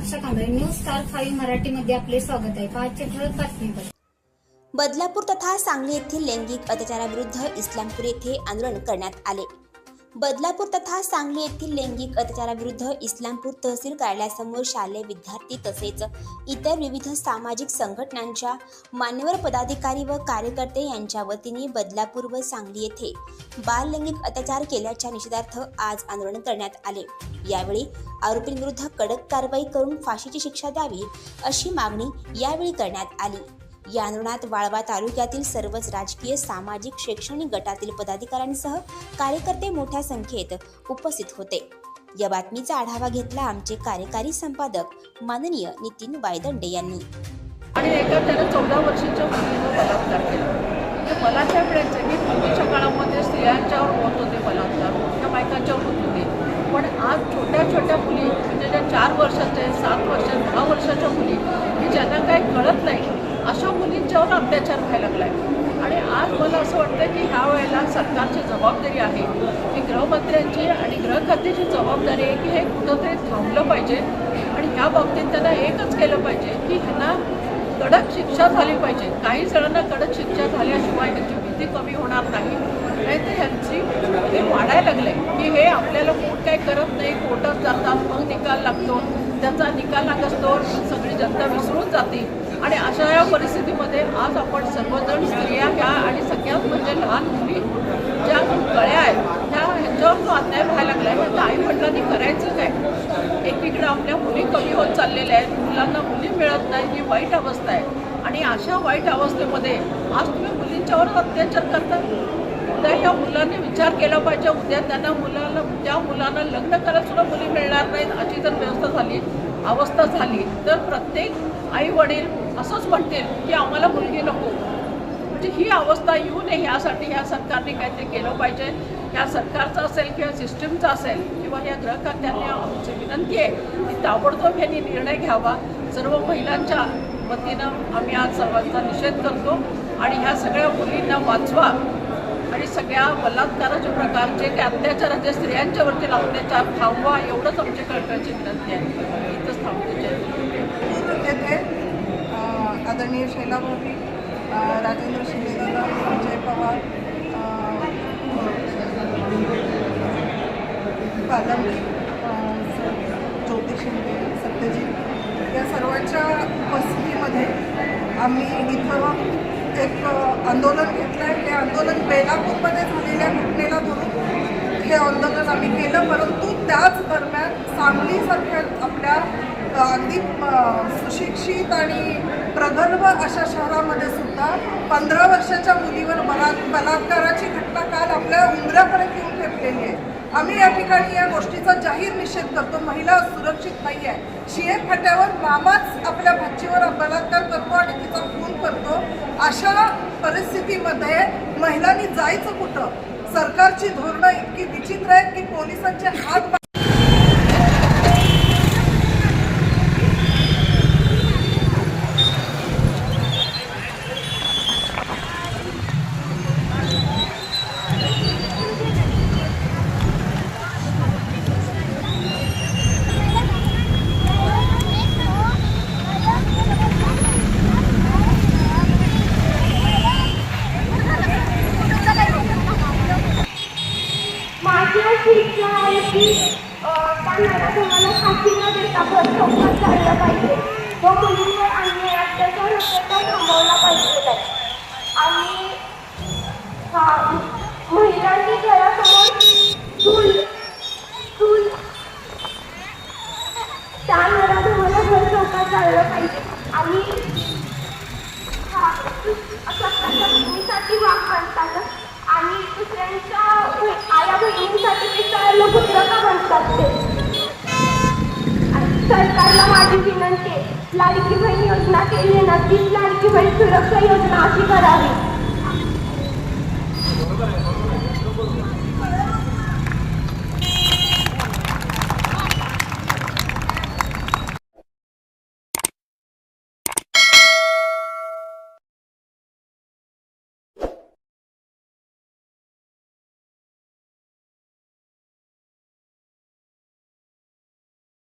Pratiksha Kamble news star five मराठीमध्ये आपले स्वागत आहे. पाचशे ठळक बातमीपत्र. बदलापूर तथा सांगली येथील लैंगिक अत्याचाराविरुद्ध इस्लामपूर येथे आंदोलन करण्यात आले. बदलापूर तथा सांगली येथील लैंगिक अत्याचाराविरुद्ध इस्लामपूर तहसील कार्यालयासमोर शालेय विद्यार्थी तसेच इतर विविध सामाजिक संघटनांच्या मान्यवर पदाधिकारी व कार्यकर्ते यांच्या वतीने बदलापूर व सांगली येथे बाल लैंगिक अत्याचार केल्याच्या निषेधार्थ आज आंदोलन करण्यात आले. यावेळी आरोपींविरुद्ध कडक कारवाई करून फाशीची शिक्षा द्यावी अशी मागणी यावेळी करण्यात आली. या वाळवा तालुक्यातील सर्वच राजकीय सामाजिक शैक्षणिक गटातील पदाधिकाऱ्यांसह कार्यकर्ते मोठ्या संख्येत उपस्थित होते. या बातमीचा आढावा घेतला आमचे कार्यकारी संपादक माननीय नितीन वायदंडे यांनी. आणि एका त्यानं चौदा वर्षाच्या मुलीनं बलात्कार केला. तर मला त्या मी पूर्वीच्या काळामध्ये स्त्रियांच्यावर होत होते बलात्कार. मोठ्या बायकांच्यावर होत होते. पण आज छोट्या छोट्या मुली म्हणजे ज्या चार वर्षाच्या सात वर्षाच्या दहा वर्षाच्या मुली की ज्यांना काही कळत नाही अशा मुलींच्यावर अत्याचार व्हायला लागलाय. आणि आज मला असं वाटतं की ह्या वेळेला सरकारची जबाबदारी आहे की गृहमंत्र्यांची आणि गृहखात्याची जबाबदारी आहे की हे कुठंतरी थांबलं पाहिजे. आणि ह्या बाबतीत त्यांना एकच केलं पाहिजे की ह्यांना कडक शिक्षा झाली पाहिजे. काही जणांना कडक शिक्षा झाल्याशिवाय ह्यांची भीती कमी होणार नाही. नाही तर ह्यांची हे वाढायला लागले की हे आपल्याला कोण काही करत नाही कोर्टात जातात मग निकाल लागतो त्याचा निकाल लागतो सगळी जनता विसरून जाते. आणि अशा या परिस्थितीमध्ये आज आपण सर्वजण स्त्रिया ह्या आणि सगळ्यात म्हणजे लहान मुली ज्या कळ्या आहेत त्या ह्याच्यावर जो अन्याय व्हायला लागला आहे त्या आईवडिलांनी करायचं काय एकीकडे आपल्या मुली कमी होत चाललेल्या आहेत मुलांना मुली मिळत नाही ही वाईट अवस्था आहे. आणि अशा वाईट अवस्थेमध्ये आज तुम्ही मुलींच्यावर अत्याचार करता उद्या या मुलांनी विचार केला पाहिजे. उद्या त्यांना मुलाला त्या मुलांना लग्न करायला सुद्धा मुली मिळणार नाहीत अशी जर व्यवस्था झाली अवस्था झाली तर प्रत्येक आई वडील असंच म्हणतील की आम्हाला मुलगी नको. म्हणजे ही अवस्था येऊ नये यासाठी ह्या सरकारने काहीतरी केलं पाहिजे. ह्या सरकारचं असेल किंवा सिस्टीमचं असेल किंवा ह्या ग्रहकर्त्यांनी आमची विनंती आहे की ताबडतोब यांनी निर्णय घ्यावा. सर्व महिलांच्या वतीनं आम्ही आज सर्वांचा निषेध करतो आणि ह्या सगळ्या मुलींना वाचवा आणि सगळ्या बलात्काराच्या प्रकारचे ते अत्याचाराचे स्त्रियांच्यावरती अत्याचार थांबवा एवढंच आमची कळकळची विनंती आहे. इथंच येथे आदरणीय शैला भाभी राजेंद्र शिंदे दादा विजय पवार अ, पालम ज्योती शिंदे सत्यजित या सर्वांच्या उपस्थितीमध्ये आम्ही इथं एक आंदोलन घेतलं आहे हे आंदोलन बेलापूरमध्ये झालेल्या घटनेला धरून हे आंदोलन आम्ही केलं परंतु त्याच दरम्यान सांगलीसारख्या आपल्या अगदी सुशिक्षित आणि प्रगल्भ अशा शहरामध्ये सुद्धा पंधरा वर्षाच्या मुलीवर बला बलात्काराची घटना काल आपल्या उंबऱ्यापर्यंत येऊन ठेपलेली आहे. आम्ही या ठिकाणी या गोष्टीचा जाहीर निषेध करतो. महिला सुरक्षित नाही आहे. शिये फाट्यावर मामाच आपल्या भाचीवर बलात्कार करतो आणि तिचा खून करतो. अशा परिस्थितीमध्ये महिलांनी जायचं कुठं? सरकारची धोरणं इतकी विचित्र आहेत की पोलिसांचे हात माझी अशी इच्छा आहे की अं, त्यांना तुम्हाला फाशी न देता प्रसंगात झालं पाहिजे व मुलींवर अन्याय अत्याचार होतो तो थांबवला पाहिजे आणि हा महिलांनी घरासमोर चूल चूल त्यामुळे तुम्हाला घर चौकात चाललं पाहिजे आणि हा असं पद्धतीसाठी वाघ बनतात आणि दुसऱ्यांच्या साठी बहिणींसाठी ते सगळ्यांना पुत्र का ते आणि सरकारला माझी विनंती आहे लाडकी बहीण योजना केली ना तीच लाडकी बहीण सुरक्षा योजना अशी करावी.